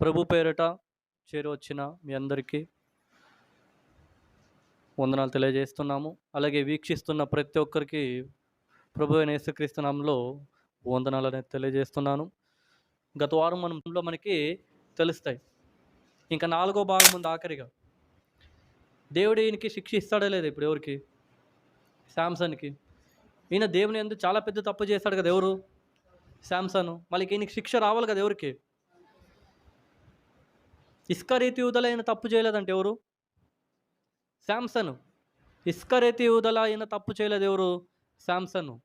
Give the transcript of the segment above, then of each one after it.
ప్రభు పేరిట చేరి వచ్చిన మీ అందరికీ వందనాలు తెలియజేస్తున్నాము. అలాగే వీక్షిస్తున్న ప్రతి ఒక్కరికి ప్రభు అయిన యేసుక్రీస్తునామంలో వందనాలు అనేది తెలియజేస్తున్నాను. గత వారం మనంలో మనకి తెలుస్తాయి. ఇంకా నాలుగో భాగం ఉంది ఆఖరిగా. దేవుడు ఈయనకి శిక్ష ఇస్తాడే లేదు ఇప్పుడు ఎవరికి? శాంసన్కి. ఈయన దేవుని ఎందుకు చాలా పెద్ద తప్పు చేస్తాడు కదా ఎవరు? శాంసన్. మళ్ళీ ఈయనకి శిక్ష రావాలి కదా ఎవరికి? ఇస్కరీతి యూదల అయిన తప్పు చేయలేదంటే ఎవరు? శాంసన్. ఇస్కరీతి యూదల అయిన తప్పు చేయలేదు ఎవరు? శాంసన్.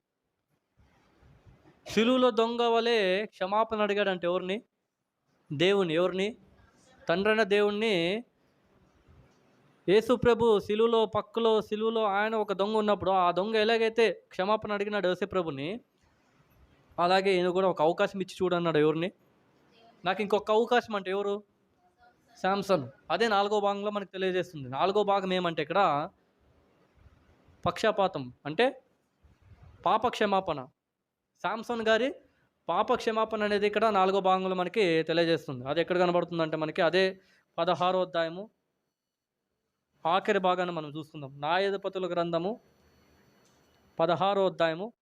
శిలువులో దొంగ వలె క్షమాపణ అడిగాడంటే ఎవరిని? దేవుని. ఎవరిని? తండ్రైన దేవుణ్ణి యేసుప్రభు శిలువులో పక్కలో శిలువులో ఆయన ఒక దొంగ ఉన్నప్పుడు ఆ దొంగ ఎలాగైతే క్షమాపణ అడిగినాడు యేసు ప్రభుని అలాగే ఈయన కూడా ఒక అవకాశం ఇచ్చి చూడన్నాడు ఎవరిని? నాకు ఇంకొక అవకాశం అంటే ఎవరు? శాంసన్. అదే నాలుగో భాగంలో మనకు తెలియజేస్తుంది. నాలుగో భాగం ఏమంటే ఇక్కడ పక్షపాతం అంటే పాప క్షమాపణ శాంసన్ గారి పాప క్షమాపణ అనేది ఇక్కడ నాలుగో భాగంలో మనకి తెలియజేస్తుంది. అది ఎక్కడ కనబడుతుంది అంటే మనకి అదే పదహారో అధ్యాయము ఆఖరి భాగాన్ని మనం చూసుకుందాం. న్యాయాధిపతుల గ్రంథము పదహారో అధ్యాయము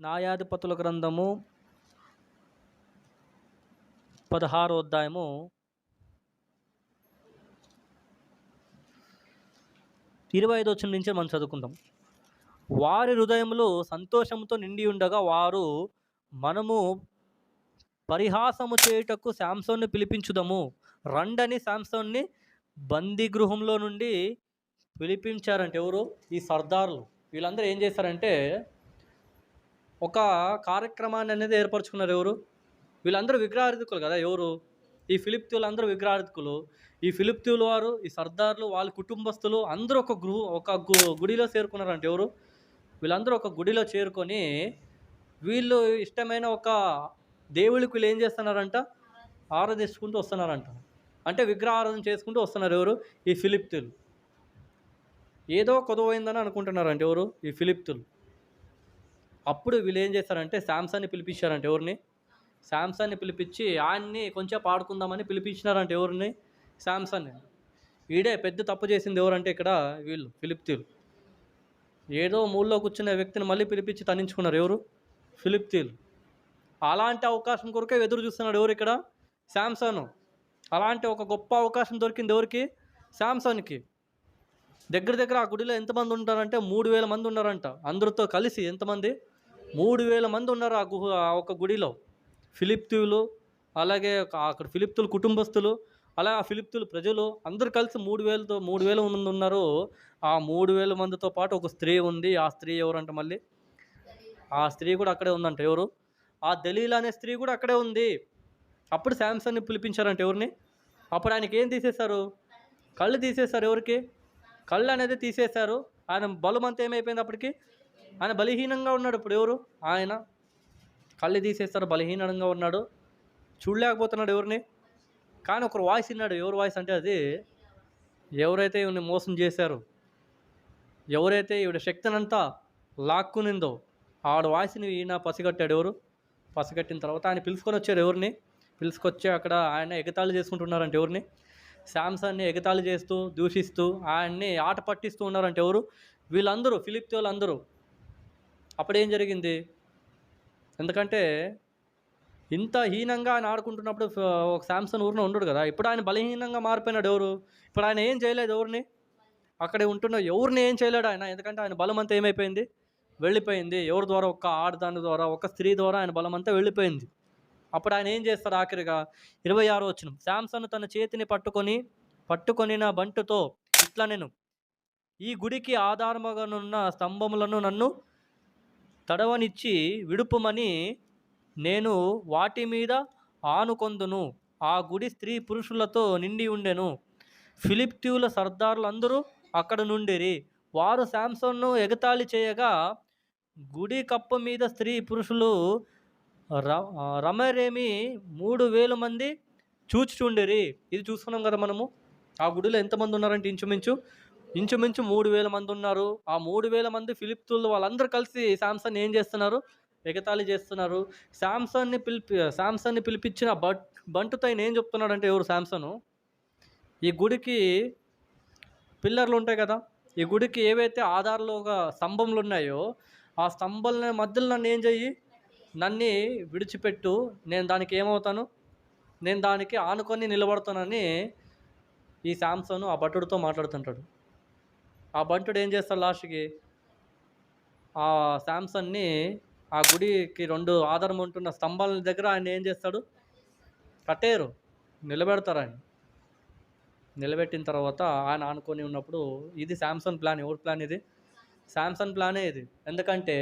న్యాయాధిపతుల గ్రంథము పదహారో అధ్యాయము ఇరవై ఐదు వచ్చిన నుంచే మనం చదువుకుందాం. వారి హృదయములు సంతోషంతో నిండి ఉండగా వారు మనము పరిహాసము చేయుటకు శాంసోన్ని పిలిపించుదాము. రండని శాంసోన్ని బందీ గృహంలో నుండి పిలిపించారంటే ఎవరు? ఈ సర్దార్లు. వీళ్ళందరూ ఏం చేశారంటే ఒక కార్యక్రమాన్ని అనేది ఏర్పరచుకున్నారు ఎవరు? వీళ్ళందరూ విగ్రహార్థికులు కదా ఎవరు? ఈ ఫిలిప్తీవులు అందరూ విగ్రహార్థికులు ఈ ఫిలిప్తీవుల వారు ఈ సర్దార్లు వాళ్ళ కుటుంబస్తులు అందరూ ఒక గృహ ఒక గు- గుడిలో చేరుకున్నారంట ఎవరు? వీళ్ళందరూ ఒక గుడిలో చేరుకొని వీళ్ళు ఇష్టమైన ఒక దేవుడికి వీళ్ళు ఏం చేస్తున్నారంట? ఆరాధించుకుంటూ వస్తున్నారంట. అంటే విగ్రహారాధన చేసుకుంటూ వస్తున్నారు ఎవరు? ఈ ఫిలిప్తులు. ఏదో కొదవైందని అనుకుంటున్నారంటే ఎవరు? ఈ ఫిలిప్తులు. అప్పుడు వీళ్ళు ఏం చేస్తారంటే శాంసన్ని పిలిపించారంట ఎవరిని? శాంసన్ని పిలిపించి ఆయన్ని కొంచెం పాడుకుందామని పిలిపించినారంటే ఎవరిని? శాంసన్ని. ఈడే పెద్ద తప్పు చేసింది ఎవరంటే ఇక్కడ వీళ్ళు ఫిలిప్తీలు. ఏదో మూల్లో కూర్చున్న వ్యక్తిని మళ్ళీ పిలిపించి తనించుకున్నారు ఎవరు? ఫిలిప్తీలు. అలాంటి అవకాశం కొరకే ఎదురు చూస్తున్నాడు ఎవరు ఇక్కడ? శాంసన్. అలాంటి ఒక గొప్ప అవకాశం దొరికింది ఎవరికి? శాంసంగ్కి దగ్గర దగ్గర ఆ గుడిలో ఎంతమంది ఉంటారంటే మూడు వేల మంది ఉన్నారంట. అందరితో కలిసి ఎంతమంది? మూడు వేల మంది ఉన్నారు ఆ గుహ ఆ ఒక గుడిలో. ఫిలిప్తులు అలాగే ఒక- అక్కడ ఫిలిప్తులు కుటుంబస్తులు అలా ఆ ఫిలిప్తులు ప్రజలు అందరూ కలిసి మూడు వేలతో మూడు వేల మంది ఉన్నారు. ఆ మూడు వేల మందితో పాటు ఒక స్త్రీ ఉంది. ఆ స్త్రీ ఎవరంట మళ్ళీ? ఆ స్త్రీ కూడా అక్కడే ఉందంట. ఎవరు? ఆ దలీల్ అనే స్త్రీ కూడా అక్కడే ఉంది. అప్పుడు శాంసంగ్ని పిలిపించారంట ఎవరిని? అప్పుడు ఆయనకి ఏం తీసేశారు? కళ్ళు తీసేశారు ఎవరికి? కళ్ళు అనేది తీసేశారు. ఆయన బలం అంతా ఏమైపోయింది అప్పటికి? ఆయన బలహీనంగా ఉన్నాడు ఇప్పుడు ఎవరు? ఆయన. కళ్ళు తీసేస్తారు బలహీనంగా ఉన్నాడు. చూడలేకపోతున్నాడు ఎవరిని? కానీ ఒకరు వాయిస్ విన్నాడు. ఎవరు వాయిస్ అంటే అది ఎవరైతే ఈవిని మోసం చేశారు ఎవరైతే ఈవిడ శక్తినంతా లాక్కునిందో ఆవిడ వాయిస్ని ఈయన పసిగట్టాడు ఎవరు? పసిగట్టిన తర్వాత ఆయన పిలుచుకొని వచ్చారు ఎవరిని? పిలుచుకొచ్చి అక్కడ ఆయన ఎగతాళి చేసుకుంటున్నారంటే ఎవరిని? శాంసన్ని ఎగతాళి చేస్తూ దూషిస్తూ ఆయన్ని ఆట పట్టిస్తూ ఉన్నారంటే ఎవరు? వీళ్ళందరూ ఫిలిప్ వాళ్ళందరూ అప్పుడేం జరిగింది? ఎందుకంటే ఇంత హీనంగా ఆయన ఆడుకుంటున్నప్పుడు ఒక శాంసన్ ఊరిన ఉండడు కదా. ఇప్పుడు ఆయన బలహీనంగా మారిపోయినాడు ఎవరు? ఇప్పుడు ఆయన ఏం చేయలేదు ఎవరిని? అక్కడే ఉంటున్న ఎవరిని ఏం చేయలేడు ఆయన? ఎందుకంటే ఆయన బలం అంతా ఏమైపోయింది? వెళ్ళిపోయింది. ఎవరి ద్వారా? ఒక్క ఆడదాని ద్వారా ఒక స్త్రీ ద్వారా ఆయన బలం అంతా వెళ్ళిపోయింది. అప్పుడు ఆయన ఏం చేస్తాడు ఆఖరిగా? ఇరవై ఆరో వచ్చిన శాంసన్ తన చేతిని పట్టుకొని పట్టుకొని నా బంటుతో ఇట్లా నేను ఈ గుడికి ఆధారముగానున్న స్తంభములను నన్ను తడవనిచ్చి విడుపుమని నేను వాటి మీద ఆనుకొందును. ఆ గుడి స్త్రీ పురుషులతో నిండి ఉండెను. ఫిలిప్తీవుల సర్దారులందరూ అక్కడ నుండిరి. వారు శాంసన్ను ఎగతాళి చేయగా గుడి కప్ప మీద స్త్రీ పురుషులు రమరేమి మూడు వేల మంది చూచుచుండిరి. ఇది చూసుకున్నాం కదా మనము. ఆ గుడిలో ఎంతమంది ఉన్నారంటే ఇంచుమించు ఇంచుమించు మూడు వేల మంది ఉన్నారు. ఆ మూడు వేల మంది ఫిలిప్తులు వాళ్ళందరూ కలిసి శాంసన్ ఏం చేస్తున్నారు? ఎగతాళి చేస్తున్నారు. శాంసన్ని పిలిపి శాంసన్ని పిలిపించిన బట్ బంటుతో ఆయన ఏం చెప్తున్నాడంటే ఎవరు శాంసను? ఈ గుడికి పిల్లర్లు ఉంటాయి కదా. ఈ గుడికి ఏవైతే ఆధార్లుగా స్తంభంలు ఉన్నాయో ఆ స్తంభాల మధ్యలో నన్ను ఏం చెయ్యి? నన్ను విడిచిపెట్టు నేను దానికి ఏమవుతాను? నేను దానికి ఆనుకొని నిలబడతానని ఈ శాంసన్ ఆ భటుడితో మాట్లాడుతుంటాడు. ఆ భటుడు ఏం చేస్తాడు లాస్ట్కి? ఆ శాంసన్ని ఆ గుడికి రెండు ఆధారం ఉంటున్న స్తంభాల దగ్గర ఆయన ఏం చేస్తాడు? కట్టేరు నిలబెడతారు ఆయన. నిలబెట్టిన తర్వాత ఆయన ఆనుకొని ఉన్నప్పుడు ఇది శాంసంగ్ ప్లాన్ ఎవరి ప్లాన్ ఇది? శాంసంగ్ ప్లానే ఇది. ఎందుకంటే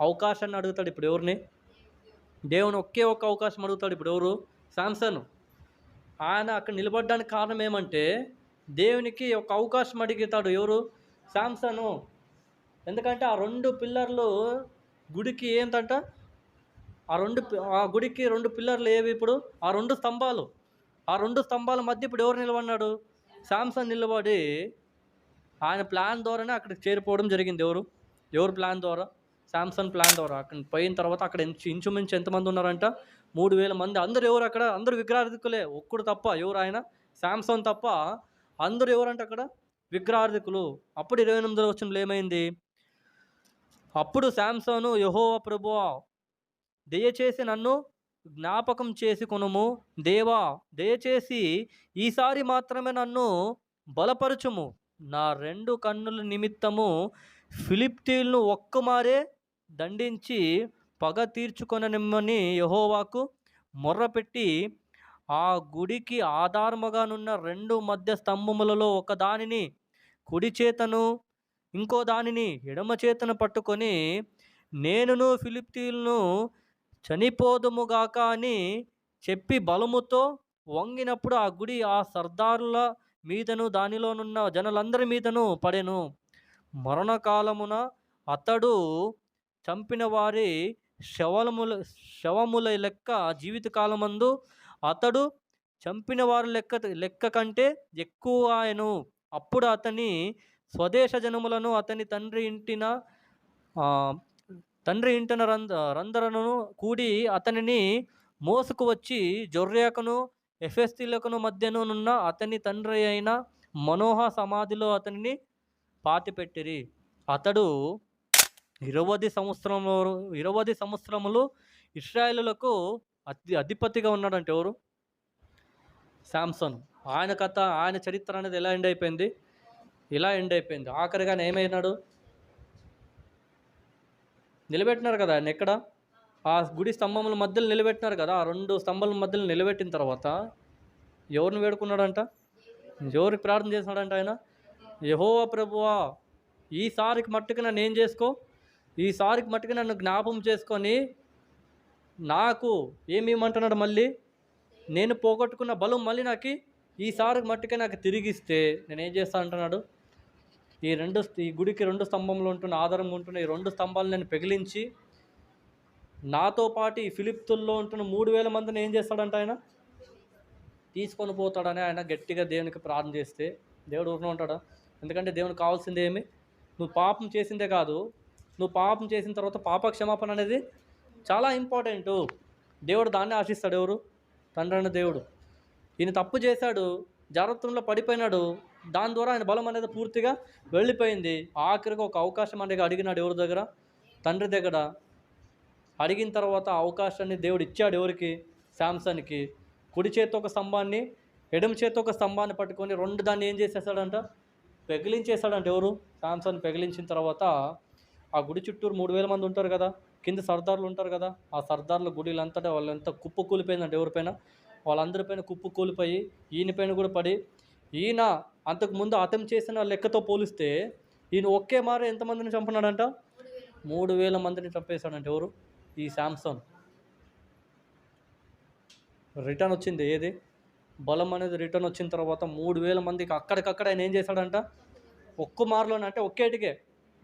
అవకాశాన్ని అడుగుతాడు ఇప్పుడు ఎవరిని? దేవుని ఒకే ఒక్క అవకాశం అడుగుతాడు ఇప్పుడు ఎవరు? శాంసన్. ఆయన అక్కడ నిలబడడానికి కారణం ఏమంటే దేవునికి ఒక అవకాశం అడుగుతాడు ఎవరు? శాంసను. ఎందుకంటే ఆ రెండు పిల్లర్లు గుడికి ఏంటంట? ఆ రెండు ఆ గుడికి రెండు పిల్లర్లు ఏవి ఇప్పుడు? ఆ రెండు స్తంభాలు. ఆ రెండు స్తంభాల మధ్య ఇప్పుడు ఎవరు నిలబడినాడు? శాంసంగ్ నిలబడి ఆయన ప్లాన్ ద్వారానే అక్కడికి చేరిపోవడం జరిగింది ఎవరు? ఎవరు ప్లాన్ ద్వారా? శాంసంగ్ ప్లాన్ ద్వారా. అక్కడ పోయిన తర్వాత అక్కడ ఇంచు ఇంచుమించు ఎంతమంది ఉన్నారంట? మూడు వేల మంది. అందరు ఎవరు అక్కడ? అందరు విగ్రహార్థికులే ఒక్కడు తప్ప ఎవరు ఆయన? శాంసంగ్ తప్ప అందరూ ఎవరంట అక్కడ? విగ్రహార్థికులు అప్పుడు ఇరవై ఎనిమిదిలో వచ్చినప్పుడు ఏమైంది? అప్పుడు శాంసంగ్ యహో ప్రభువా దయచేసి నన్ను జ్ఞాపకం చేసుకునుము. దేవా దయచేసి ఈసారి మాత్రమే నన్ను బలపరచుము. నా రెండు కన్నుల నిమిత్తము ఫిలిప్తీన్ను ఒక్కమారే దండించి పగ తీర్చుకొననిమ్మని యహోవాకు మొర్రపెట్టి ఆ గుడికి ఆధారముగానున్న రెండు మధ్య స్తంభములలో ఒక దానిని కుడి చేతను ఇంకో దానిని ఎడమ చేతను పట్టుకొని నేనును ఫిలిప్తీలను చనిపోదుముగాక అని చెప్పి బలముతో వంగినప్పుడు ఆ గుడి ఆ సర్దారుల మీదను దానిలోనున్న జనులందరి మీదను పడెను. మరణకాలమున అతడు చంపిన వారి శవముల శవముల లెక్క జీవితకాలమందు అతడు చంపిన వారి లెక్క లెక్క కంటే ఎక్కువ ఆయను అప్పుడు అతని స్వదేశ జనములను అతని తండ్రి ఇంటిన తండ్రి ఇంటిన రంద రందరను కూడి అతనిని మోసుకు వచ్చి జొర్రేకను ఎఫెస్తీలకును మధ్యనున్న అతని తండ్రి అయిన మనోహ సమాధిలో అతనిని పాతిపెట్టిరి. అతడు ఇరవది సంవత్సరము ఇరవది సంవత్సరములు ఇస్రాయేలులకు అతి అధిపతిగా ఉన్నాడంటే ఎవరు? శాంసన్. ఆయన కథ ఆయన చరిత్ర అనేది ఎలా ఎండ్ అయిపోయింది? ఇలా ఎండ్ అయిపోయింది. ఆఖరిగా ఏమైనాడు? నిలబెట్టినారు కదా ఆయన ఎక్కడ? ఆ గుడి స్తంభముల మధ్యలో నిలబెట్టినారు కదా. ఆ రెండు స్తంభాల మధ్యలో నిలబెట్టిన తర్వాత ఎవరిని వేడుకున్నాడంట? ఎవరికి ప్రార్థన చేసినాడంట ఆయన? యహోవా ప్రభువా ఈసారికి మట్టుకు నన్ను ఏం చేసుకో? ఈసారికి మట్టుకు నన్ను జ్ఞాపం చేసుకొని నాకు ఏమి మళ్ళీ? నేను పోగొట్టుకున్న బలం మళ్ళీ నాకు ఈసారి మట్టుకే నాకు తిరిగిస్తే నేను ఏం చేస్తా అంటున్నాడు? ఈ రెండు ఈ గుడికి రెండు స్తంభంలో ఉంటున్న ఆధారంగా ఉంటున్న ఈ రెండు స్తంభాలు నేను పెగిలించి నాతో పాటు ఈ ఫిలిప్తుల్లో ఉంటున్న మూడు వేల మందిని ఏం చేస్తాడంట ఆయన? తీసుకొని పోతాడని ఆయన గట్టిగా దేవునికి ప్రార్థన చేస్తే దేవుడు ఊరిన ఉంటాడా? ఎందుకంటే దేవునికి కావాల్సింది ఏమి? నువ్వు పాపం చేసిందే కాదు నువ్వు పాపం చేసిన తర్వాత పాప క్షమాపణ అనేది చాలా ఇంపార్టెంట్. దేవుడు దాన్ని ఆశిస్తాడు ఎవరు? తండ్రి అన్న దేవుడు. ఈయన తప్పు చేశాడు జాగ్రత్తలో పడిపోయినాడు దాని ద్వారా ఆయన బలం అనేది పూర్తిగా వెళ్ళిపోయింది. ఆఖరికి ఒక అవకాశం అనేది అడిగినాడు ఎవరి దగ్గర? తండ్రి దగ్గర. అడిగిన తర్వాత అవకాశాన్ని దేవుడు ఇచ్చాడు ఎవరికి? శాంసన్కి. కుడి చేతి ఒక స్తంభాన్ని ఎడమ చేతి ఒక స్తంభాన్ని పట్టుకొని రెండు దాన్ని ఏం చేసేసాడంట పెగిలించేశాడంట ఎవరు? శాంసన్ పెగిలించిన తర్వాత ఆ గుడి చుట్టూరు మూడు వేల మంది ఉంటారు కదా కింద సర్దార్లు ఉంటారు కదా ఆ సర్దార్ల గుడిలంతటా వాళ్ళంతా కుప్పు కూలిపోయిందంటే ఎవరిపైన వాళ్ళందరిపైన కుప్పు కూలిపోయి ఈయన పైన కూడా పడి ఈయన అంతకుముందు అతం చేసిన లెక్కతో పోలిస్తే ఈయన ఒకే మారు ఎంతమందిని చంపినాడంట? మూడు వేల మందిని చంపేశాడంట ఎవరు? ఈ శాంసంగ్. రిటర్న్ వచ్చింది ఏది? బలం అనేది రిటర్న్ వచ్చిన తర్వాత మూడు వేల మందికి అక్కడికక్కడ ఆయన ఏం చేశాడంట? ఒక్క మారులోనే అంటే ఒక్కేటికే.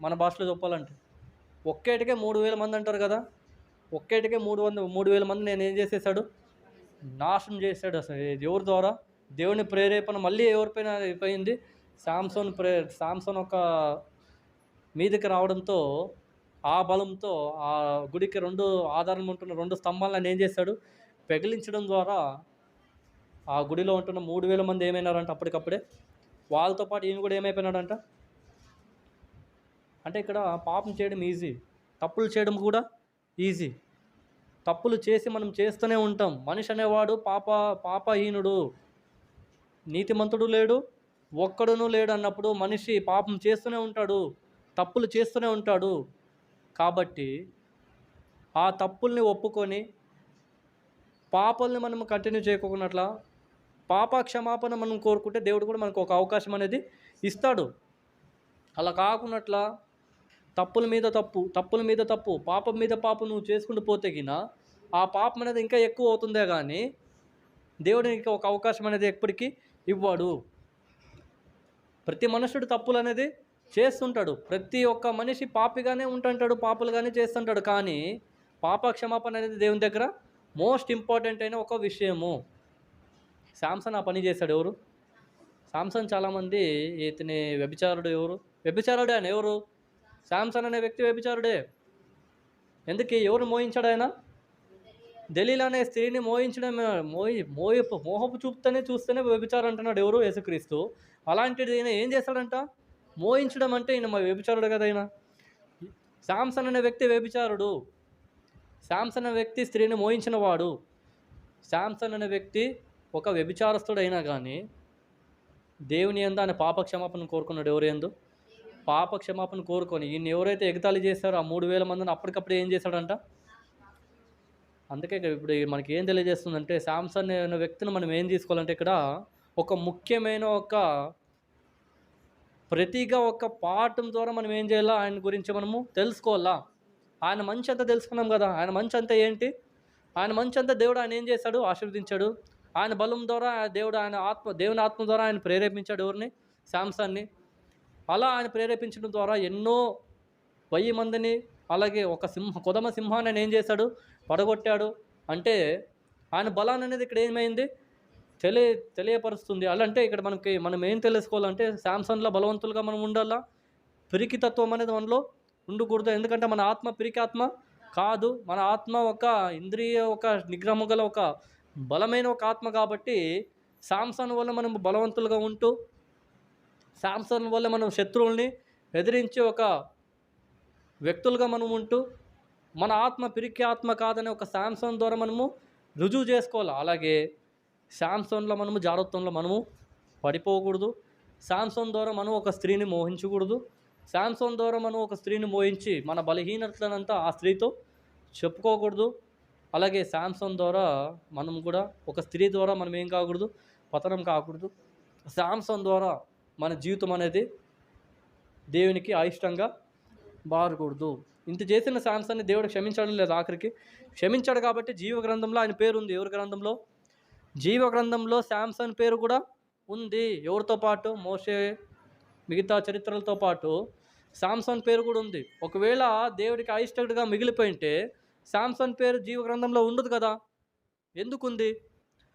మన భాషలో చెప్పాలంటే. ఒక్కేటికే మూడు వేల మంది అంటారు కదా. ఒక్కేటికే మూడు వంద మూడు వేల మంది నేను ఏం చేసేసాడు నాశనం చేశాడు అసలు. ఎవరి ద్వారా? దేవుని ప్రేరేపణ మళ్ళీ ఎవరిపైన అయిపోయింది? శాంసోన్ ప్రే శాంసోన్ ఒక మీదకి రావడంతో ఆ బలంతో ఆ గుడికి రెండు ఆధారం ఉంటున్న రెండు స్తంభాలను ఏం చేశాడు? పెగిలించడం ద్వారా ఆ గుడిలో ఉంటున్న మూడు వేల మంది ఏమైనారంట అప్పటికప్పుడే? వాళ్ళతో పాటు ఈయన కూడా ఏమైపోయినాడంట? అంటే ఇక్కడ పాపం చేయడం ఈజీ. తప్పులు చేయడం కూడా ఈజీ. తప్పులు చేసి మనం చేస్తూనే ఉంటాం. మనిషి అనేవాడు పాప పాపహీనుడు. నీతిమంతుడు లేడు ఒక్కడును లేడు అన్నప్పుడు మనిషి పాపం చేస్తూనే ఉంటాడు తప్పులు చేస్తూనే ఉంటాడు. కాబట్టి ఆ తప్పుల్ని ఒప్పుకొని పాపల్ని మనం కంటిన్యూ చేయకున్నట్లా పాప క్షమాపణ మనం కోరుకుంటే దేవుడు కూడా మనకు ఒక అవకాశం అనేది ఇస్తాడు. అలా కాకున్నట్లా తప్పుల మీద తప్పు తప్పుల మీద తప్పు పాపం మీద పాపం నువ్వు చేసుకుంటూ పోతే గిన ఆ పాపం అనేది ఇంకా ఎక్కువ అవుతుందే కానీ దేవుడు ఇంకా ఒక అవకాశం అనేది ఎప్పటికీ ఇవ్వడు. ప్రతి మనుషుడు తప్పులు అనేది చేస్తుంటాడు. ప్రతి ఒక్క మనిషి పాపిగానే ఉంటుంటాడు పాపులుగానే చేస్తుంటాడు కానీ పాప క్షమాపణ అనేది దేవుని దగ్గర మోస్ట్ ఇంపార్టెంట్ అయిన ఒక విషయము. శాంసన్ ఆ పని చేశాడు ఎవరు? శాంసన్ చాలామంది ఇతని వ్యభిచారుడు ఎవరు? వ్యభిచారుడు ఆయన ఎవరు? శాంసన్ అనే వ్యక్తి వ్యభిచారుడే. ఎందుకు? ఎవరు మోయించాడు ఆయన? దలీల్ అనే స్త్రీని మోయించడం మోయి మోయపు మోహపు చూపుతూనే చూస్తేనే వ్యభిచారం అంటున్నాడు ఎవరు యేసుక్రీస్తు. అలాంటిది ఈయన ఏం చేస్తాడంట? మోయించడం అంటే ఈయన మా వ్యభిచారుడు కదా ఆయన శాంసన్ అనే వ్యక్తి వ్యభిచారుడు. శాంసన్ అనే వ్యక్తి స్త్రీని మోయించిన వాడు. శాంసన్ అనే వ్యక్తి ఒక వ్యభిచారస్తుడైనా కానీ దేవుని ఎందు ఆయన పాప క్షమాపణ కోరుకున్నాడు ఎవరు ఎందు పాప క్షమాపణ కోరుకొని ఈయన ఎవరైతే ఎగతాళి చేస్తారో ఆ మూడు వేల మందిని అప్పటికప్పుడు ఏం చేశాడంట? అందుకే ఇప్పుడు మనకి ఏం తెలియజేస్తుందంటే శాంసన్ అనే వ్యక్తిని మనం ఏం తీసుకోవాలంటే ఇక్కడ ఒక ముఖ్యమైన ఒక ప్రతిగా ఒక పాఠం ద్వారా మనం ఏం చేయాలా? ఆయన గురించి మనము తెలుసుకోవాలా? ఆయన మంచి అంతా తెలుసుకున్నాం కదా. ఆయన మంచి అంతా ఏంటి? ఆయన మంచి అంతా దేవుడు ఆయన ఏం చేశాడు? ఆశీర్వదించాడు. ఆయన బలం ద్వారా దేవుడు ఆయన ఆత్మ దేవుని ఆత్మ ద్వారా ఆయన ప్రేరేపించాడు ఎవరిని? శాంసన్ని. అలా ఆయన ప్రేరేపించడం ద్వారా ఎన్నో వెయ్యి మందిని అలాగే ఒక సింహ కొదమ సింహాన్ని ఆయన ఏం చేశాడు? పడగొట్టాడు. అంటే ఆయన బలాన్ని అనేది ఇక్కడ ఏమైంది? తెలియ తెలియపరుస్తుంది. అలా అంటే ఇక్కడ మనకి మనం ఏం తెలుసుకోవాలంటే శాంసంగ్లో బలవంతులుగా మనం ఉండాలా? పిరికి తత్వం అనేది మనలో ఉండకూడదు. ఎందుకంటే మన ఆత్మ పిరికి ఆత్మ కాదు. మన ఆత్మ ఒక ఇంద్రియ ఒక నిగ్రహము గల ఒక బలమైన ఒక ఆత్మ కాబట్టి శాంసన్ వల్ల మనం బలవంతులుగా ఉంటూ శాంసన్ వల్ల మనం శత్రువుల్ని ఎదిరించే ఒక వ్యక్తులుగా మనం ఉంటూ మన ఆత్మ పిరికి ఆత్మ కాదనే ఒక శాంసన్ ద్వారా మనము రుజువు చేసుకోవాలి. అలాగే శాంసన్లో మనము జాగ్రత్తంలో మనము పడిపోకూడదు. శాంసన్ ద్వారా మనం ఒక స్త్రీని మోహించకూడదు. శాంసన్ ద్వారా మనం ఒక స్త్రీని మోహించి మన బలహీనతలనంతా ఆ స్త్రీతో చెప్పుకోకూడదు. అలాగే శాంసన్ ద్వారా మనం కూడా ఒక స్త్రీ ద్వారా మనం ఏం కాకూడదు? పతనం కాకూడదు. శాంసన్ ద్వారా మన జీవితం అనేది దేవునికి అయిష్టంగా మారకూడదు. ఇంత చేసిన శాంసన్ని దేవుడు క్షమించడం లేదు ఆఖరికి. క్షమించాడు కాబట్టి జీవ గ్రంథంలో ఆయన పేరు ఉంది. ఎవరి గ్రంథంలో? జీవ గ్రంథంలో శాంసన్ పేరు కూడా ఉంది. ఎవరితో పాటు? మోసే మిగతా చరిత్రలతో పాటు శాంసన్ పేరు కూడా ఉంది. ఒకవేళ దేవుడికి అయిష్టడుగా మిగిలిపోయింటే శాంసన్ పేరు జీవ గ్రంథంలో ఉండదు కదా? ఎందుకు ఉంది.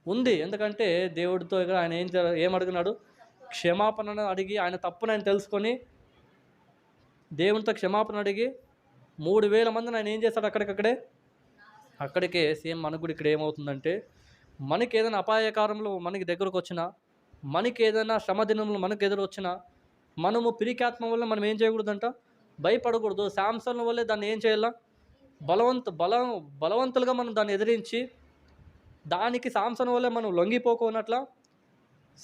ఉంది ఎందుకంటే దేవుడితో ఇక్కడ ఆయన ఏం ఏం అడిగినాడు క్షమాపణ అడిగి ఆయన తప్పును ఆయన తెలుసుకొని దేవునితో క్షమాపణ అడిగి మూడు వేల మందిని ఆయన ఏం చేస్తాడు అక్కడికక్కడే? అక్కడికే సేమ్ మనకు కూడా ఇక్కడ ఏమవుతుందంటే మనకి ఏదైనా అపాయకారంలో మనకి దగ్గరకు వచ్చినా మనకి ఏదైనా శ్రమ దినంలో మనకు ఎదురు వచ్చినా మనము పిరికాత్మ వల్ల మనం ఏం చేయకూడదంట? భయపడకూడదు. శాంసంగ్ వల్లే దాన్ని ఏం చేయాలా? బలవంత బల బలవంతులుగా మనం దాన్ని ఎదిరించి దానికి సాంసన్ వల్లే మనం లొంగిపోకున్నట్లా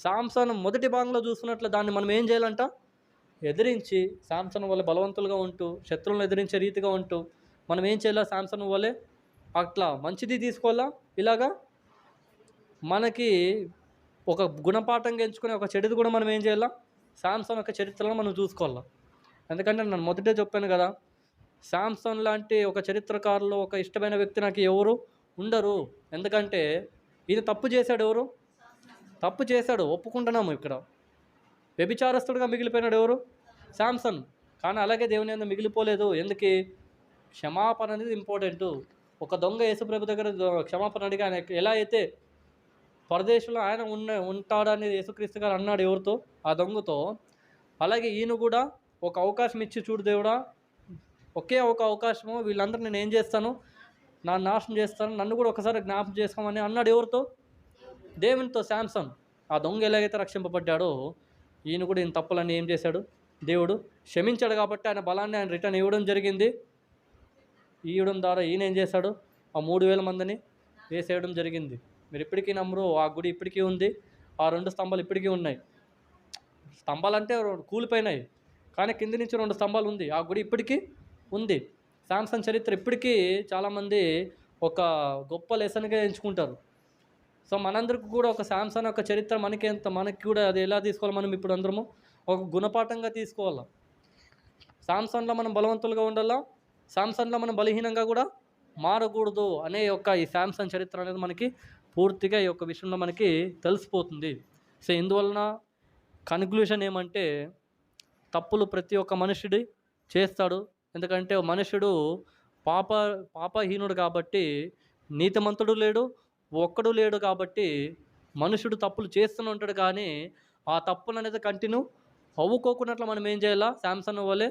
సాంసన్ మొదటి భాగంలో చూసుకున్నట్లు దాన్ని మనం ఏం చేయాలంట? ఎదిరించి సాంసన్ వల్ల బలవంతులుగా ఉంటూ శత్రువులను ఎదిరించే రీతిగా ఉంటూ మనం ఏం చేయాలా? సాంసన్ వల్లే అట్లా మంచిది తీసుకోవాలా? ఇలాగా మనకి ఒక గుణపాఠంగా ఎంచుకునే ఒక చెడుది కూడా మనం ఏం చేయాలా? సాంసన్ యొక్క చరిత్రలో మనం చూసుకోవాలా? ఎందుకంటే నేను మొదటే చెప్పాను కదా సాంసన్ లాంటి ఒక చరిత్రకారులు ఒక ఇష్టమైన వ్యక్తి నాకు ఎవరు ఉండరు. ఎందుకంటే ఇది తప్పు చేశాడు ఎవరు? తప్పు చేశాడు ఒప్పుకుంటున్నాము ఇక్కడ. వ్యభిచారస్తుడుగా మిగిలిపోయినాడు ఎవరు? శాంసన్. కానీ అలాగే దేవుని ఎందుకు మిగిలిపోలేదు. ఎందుకు? క్షమాపణ అనేది ఇంపార్టెంట్ ఒక దొంగ యేసుప్రభు దగ్గర క్షమాపణ అడిగి ఆయన ఎలా అయితే పరదేశంలో ఆయన ఉన్న ఉంటాడని యేసుక్రీస్తు గారు అన్నాడు ఎవరితో? ఆ దొంగతో. అలాగే ఈయన కూడా ఒక అవకాశం ఇచ్చి చూడు దేవుడా ఒకే ఒక అవకాశము వీళ్ళందరూ నేను ఏం చేస్తాను? నా నాశనం చేస్తాను నన్ను కూడా ఒకసారి జ్ఞాపం చేసుకోమని అన్నాడు ఎవరితో? దేవునితో శాంసన్ ఆ దొంగ ఎలాగైతే రక్షింపబడ్డాడో ఈయన కూడా ఈయన తప్పులన్నీ ఏం చేశాడు? దేవుడు క్షమించాడు కాబట్టి ఆయన బలాన్ని ఆయన రిటర్న్ ఇవ్వడం జరిగింది. ఇవ్వడం ద్వారా ఈయన ఏం చేశాడు? ఆ మూడు వేల మందిని వేసేయడం జరిగింది. మీరు ఇప్పటికీ నమ్మరు ఆ గుడి ఇప్పటికీ ఉంది. ఆ రెండు స్తంభాలు ఇప్పటికీ ఉన్నాయి. స్తంభాలు అంటే కూలిపోయినాయి. కానీ కింది నుంచి రెండు స్తంభాలు ఉంది. ఆ గుడి ఇప్పటికీ ఉంది. శాంసంగ్ చరిత్ర ఇప్పటికీ చాలామంది ఒక గొప్ప లెసన్గా ఎంచుకుంటారు. సో మనందరికి కూడా ఒక శాంసంగ్ యొక్క చరిత్ర మనకి ఎంత మనకి కూడా అది ఎలా తీసుకోవాలి మనం ఇప్పుడు అందరము? ఒక గుణపాఠంగా తీసుకోవాలి? శాంసంగ్లో మనం బలవంతులుగా ఉండాలా? శాంసంగ్లో మనం బలహీనంగా కూడా మారకూడదు అనే యొక్క ఈ శాంసంగ్ చరిత్ర అనేది మనకి పూర్తిగా ఈ యొక్క విషయంలో మనకి తెలిసిపోతుంది. సో ఇందువలన కన్క్లూషన్ ఏమంటే తప్పులు ప్రతి ఒక్క మనుషుడి చేస్తాడు. ఎందుకంటే మనుషుడు పాప పాపహీనుడు కాబట్టి నీతిమంతుడు లేడు ఒక్కడు లేడు కాబట్టి మనుషుడు తప్పులు చేస్తూనే ఉంటాడు కానీ ఆ తప్పులు అనేది కంటిన్యూ అవ్వుకోకున్నట్లు మనం ఏం చేయాలా? శాంసంగ్ వల్లే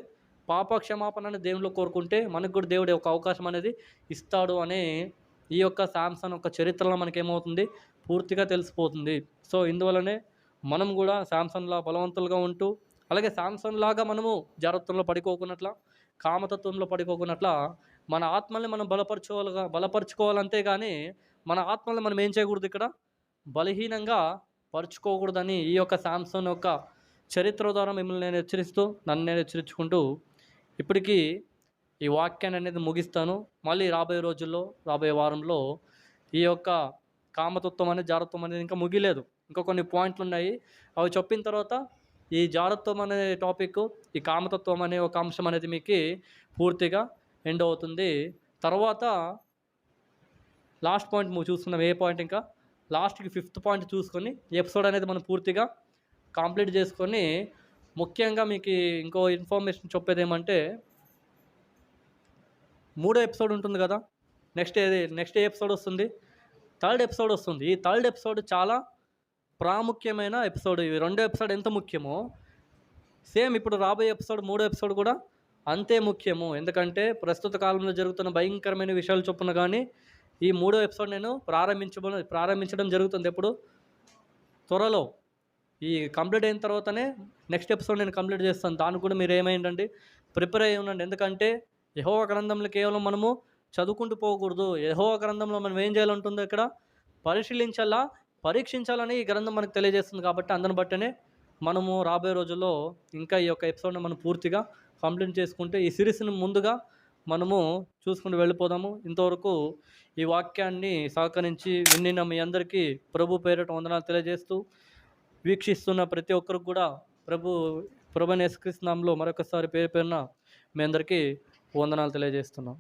పాప క్షమాపణ అనేది దేవుళ్ళు కోరుకుంటే మనకు కూడా దేవుడు ఒక అవకాశం అనేది ఇస్తాడు అనే ఈ యొక్క శాంసంగ్ యొక్క చరిత్రలో మనకి ఏమవుతుంది పూర్తిగా తెలిసిపోతుంది. సో ఇందువలనే మనం కూడా శాంసంగ్లా బలవంతులుగా ఉంటూ అలాగే శాంసంగ్ లాగా మనము జాగ్రత్తంలో పడిపోకున్నట్ల కామతత్వంలో పడిపోకున్నట్ల మన ఆత్మల్ని మనం బలపరచుకోవాలిగా బలపరుచుకోవాలంతే కానీ మన ఆత్మలను మనం ఏం చేయకూడదు ఇక్కడ? బలహీనంగా పరుచుకోకూడదని ఈ యొక్క శాంసంగ్ యొక్క చరిత్ర ద్వారా మిమ్మల్ని నేను హెచ్చరిస్తూ నన్ను నేను హెచ్చరించుకుంటూ ఇప్పటికీ ఈ వాక్యాన్ని అనేది ముగిస్తాను. మళ్ళీ రాబోయే రోజుల్లో రాబోయే వారంలో ఈ యొక్క కామతత్వం అనేది జాగ్రత్వం అనేది ఇంకా ముగిలేదు ఇంకా కొన్ని పాయింట్లు ఉన్నాయి. అవి చెప్పిన తర్వాత ఈ జాగ్రత్వం అనే టాపిక్ ఈ కామతత్వం అనే ఒక అంశం అనేది మీకు పూర్తిగా ఎండ్ అవుతుంది. తర్వాత లాస్ట్ పాయింట్ నువ్వు చూసుకున్నాం ఏ పాయింట్ ఇంకా. లాస్ట్కి ఫిఫ్త్ పాయింట్ చూసుకొని ఎపిసోడ్ అనేది మనం పూర్తిగా కంప్లీట్ చేసుకొని ముఖ్యంగా మీకు ఇంకో ఇన్ఫర్మేషన్ చెప్పేది ఏమంటే మూడో ఎపిసోడ్ ఉంటుంది కదా నెక్స్ట్ ఏది నెక్స్ట్ ఏ ఎపిసోడ్ వస్తుంది? థర్డ్ ఎపిసోడ్ వస్తుంది. ఈ థర్డ్ ఎపిసోడ్ చాలా ప్రాముఖ్యమైన ఎపిసోడ్. ఇవి రెండో ఎపిసోడ్ ఎంత ముఖ్యమో సేమ్ ఇప్పుడు రాబోయే ఎపిసోడ్ మూడో ఎపిసోడ్ కూడా అంతే ముఖ్యము. ఎందుకంటే ప్రస్తుత కాలంలో జరుగుతున్న భయంకరమైన విషయాలు చొప్పున కానీ ఈ మూడో ఎపిసోడ్ నేను ప్రారంభించబో ప్రారంభించడం జరుగుతుంది ఎప్పుడు? త్వరలో. ఈ కంప్లీట్ అయిన తర్వాతనే నెక్స్ట్ ఎపిసోడ్ నేను కంప్లీట్ చేస్తాను. దానికి కూడా మీరు ఏమైందండి? ప్రిపేర్ అయ్యి ఉండండి. ఎందుకంటే యహోవ గ్రంథంలో కేవలం మనము చదువుకుంటూ పోకూడదు. యహోవ గ్రంథంలో మనం ఏం చేయాలంటుందో ఇక్కడ పరిశీలించాలా పరీక్షించాలని ఈ గ్రంథం మనకు తెలియజేస్తుంది. కాబట్టి అందరిని బట్టనే మనము రాబోయే రోజుల్లో ఇంకా ఈ యొక్క ఎపిసోడ్ని మనం పూర్తిగా కంప్లీట్ చేసుకుంటే ఈ సిరీస్ని ముందుగా మనము చూసుకుంటూ వెళ్ళిపోదాము. ఇంతవరకు ఈ వాక్యాన్ని సహకరించి విన్నిన మీ అందరికీ ప్రభు పేరిట వందనాలు తెలియజేస్తూ వీక్షిస్తున్న ప్రతి ఒక్కరికి కూడా ప్రభు ప్రభు నేసుకృష్ణంలో మరొకసారి పేరు పేరున మీ అందరికీ వందనాలు తెలియజేస్తున్నాం.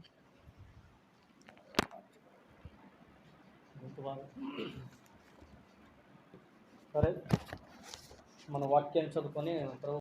సరే మన వాక్యాన్ని చదువుకొని ప్రభు